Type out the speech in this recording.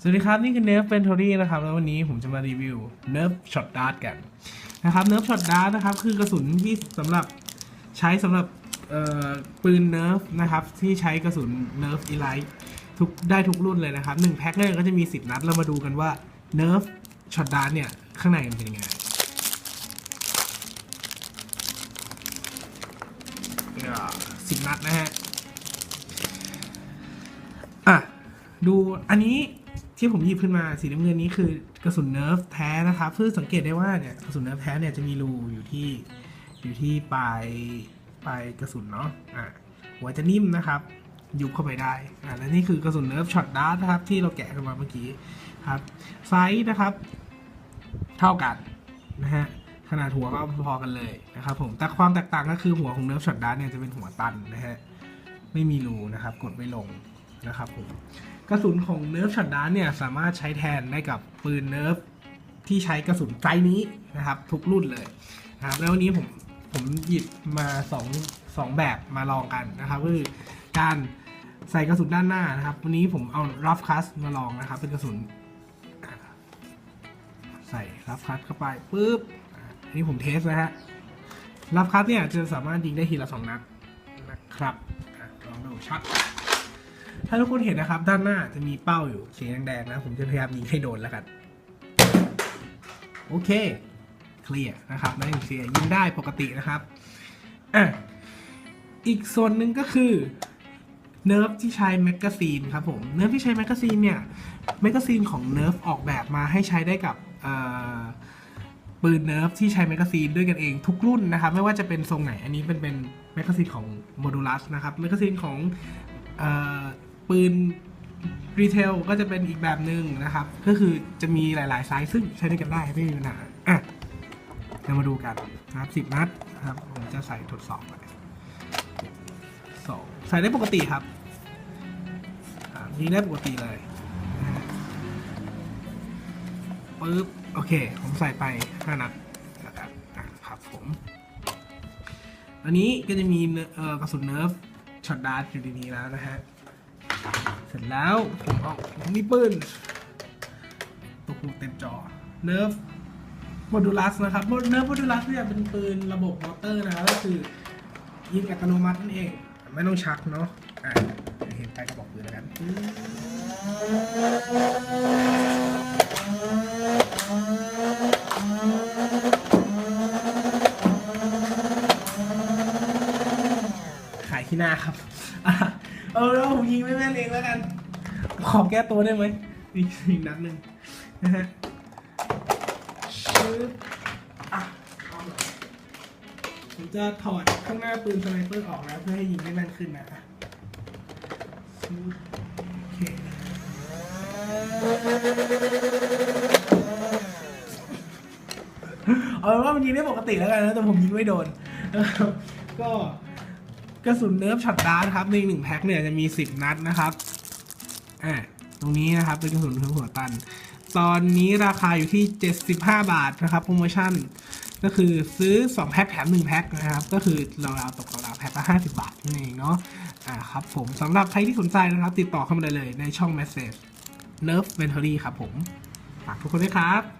สวัสดีครับ นี่คือเนิร์ฟเป็นทอรี่นะครับ แล้ววันนี้ผมจะมารีวิวเนิร์ฟช็อตดาร์กันนะครับเนิร์ฟช็อตดาร์นะครับ คือกระสุนที่สำหรับใช้สำหรับปืนเนิร์ฟนะครับ ที่ใช้กระสุนเนิร์ฟอีไลท์ทุกได้ทุกรุ่นเลยนะครับหนึ่งแพ็คเนี่ยก็จะมี 10 นัดเรามาดูกันว่าเนิร์ฟช็อตดาร์เนี่ยข้างในมันเป็นยังไงสิบนัดนะฮะอะดูอันนี้ ที่ผมหยิบขึ้นมาสีน้ำเงินนี้คือกระสุนเนิร์ฟแท้นะครับเพื่อสังเกตได้ว่าเนี่ยกระสุนเนิร์ฟแท้เนี่ยจะมีรูอยู่ที่อยู่ที่ปลายปลายกระสุนเนาะอะหัวจะนิ่มนะครับยุบเข้าไปได้อะและนี่คือกระสุนเนิร์ฟช็อตดาร์ทนะครับที่เราแกะกันมาเมื่อกี้ครับไซส์นะครับ เท่ากันนะฮะขนาดหัวก็พอๆกันเลยนะครับผมแต่ความแตกต่างก็คือหัวของเนิร์ฟช็อตดาร์ทเนี่ยจะเป็นหัวตันนะฮะไม่มีรูนะครับ กดไม่ลงนะครับผม กระสุนของเนิร์ฟช็อตดาร์เนี่ยสามารถใช้แทนได้กับปืนเนิร์ฟที่ใช้กระสุนไซส์นี้นะครับ ทุกรุ่นเลยนะครับแล้ววันนี้ผมผมหยิบมาสองสองแบบมาลองกันนะครับก็คือการใส่กระสุนด้านหน้านะครับ วันนี้ผมเอารับคัสมาลองนะครับ เป็นกระสุน ใส่รับคัสเข้าไปปุ๊บอันนี้ผมเทสนะฮะรับคัสเนี่ยจะสามารถยิงได้ทีละสองนัดนะครับลองดูช็อต ถ้าทุกคนเห็นนะครับ ด้านหน้าจะมีเป้าอยู่สีแดงๆนะ ผมจะพยายามยิงให้โดนแล้วกัน โอเค เคลียร์นะครับนั่นเคลียร์ยิงได้ปกตินะครับอะอีกส่วนหนึ่งก็คือเนิร์ฟที่ใช้แมกกาซีนครับผมเนิร์ฟที่ใช้แมกกาซีนเนี่ยแมกกาซีนของเนิร์ฟออกแบบมาให้ใช้ได้กับปืนเนิร์ฟที่ใช้แมกกาซีนด้วยกันเองทุกรุ่นนะครับ ไม่ว่าจะเป็นทรงไหนอันนี้เป็นเป็นแมกกาซีนของโมดูลัสนะครับแมกกาซีนของ ปืนรีเทลก็จะเป็นอีกแบบหนึ่งนะครับ ก็คือจะมีหลาย ๆ ไซส์ซึ่งใช้ด้วยกันได้ไม่มีปัญหาอะเรามาดูกันนะครับสิบนัดนะครับผมจะใส่ทดสอบไปสองใส่ได้ปกติครับอ่ายิงได้ปกติเลยปึ๊บโอเค ผมใส่ไปห้านัดแล้วกันอะครับผม อันนี้ก็จะมีกระสุนเนิร์ฟช็อตดาร์อยู่ในนี้แล้วนะฮะ เสร็จแล้วผมเอาผมมีปืนตัวคูเต็มจอเนิร์ฟโมดูลัสนะครับเนิร์ฟโมดูลัสเนี่ยเป็นปืนระบบมอเตอร์นะครับก็คือยิงอัตโนมัตินั่นเอง ไม่ต้องชักเนาะอะเห็นใต้กระบอกปืนแล้วกันขายที่หน้าครับอะ เออแล้วผมยิงไม่แม่นเองแล้วกัน ขอแก้ตัวได้ไหมอีกอีกนัดหนึ่งนะฮะชึบอะเอาหน่อยผมจะถอดข้างหน้าปืนสไนเปอร์ออกแล้วเพื่อให้ยิงได้แม่นขึ้นนะอะชึบโอเคเอาเป็นว่ามันยิงได้ปกติแล้วกันนะแต่ผมยิงไม่โดน ก็ กระสุนเนิร์ฟช็อตดาร์ทครับในหนึ่งแพ็คเนี่ยจะมี 10 นัดนะครับอ่าตรงนี้นะครับเป็นกระสุนหัวตัน ตอนนี้ราคาอยู่ที่ 75 บาทนะครับโปรโมชั่นก็คือซื้อ 2 แพ็คแถม 1 แพ็คนะครับ ก็คือราวๆตกราวๆแพ็คละ50 บาทนั่นเองเนาะอ่าครับผมสำหรับใครที่สนใจนะครับ ติดต่อเข้ามาได้เลยในช่อง Message Nerf Ventory ครับผม ฝากทุกคนด้วยครับ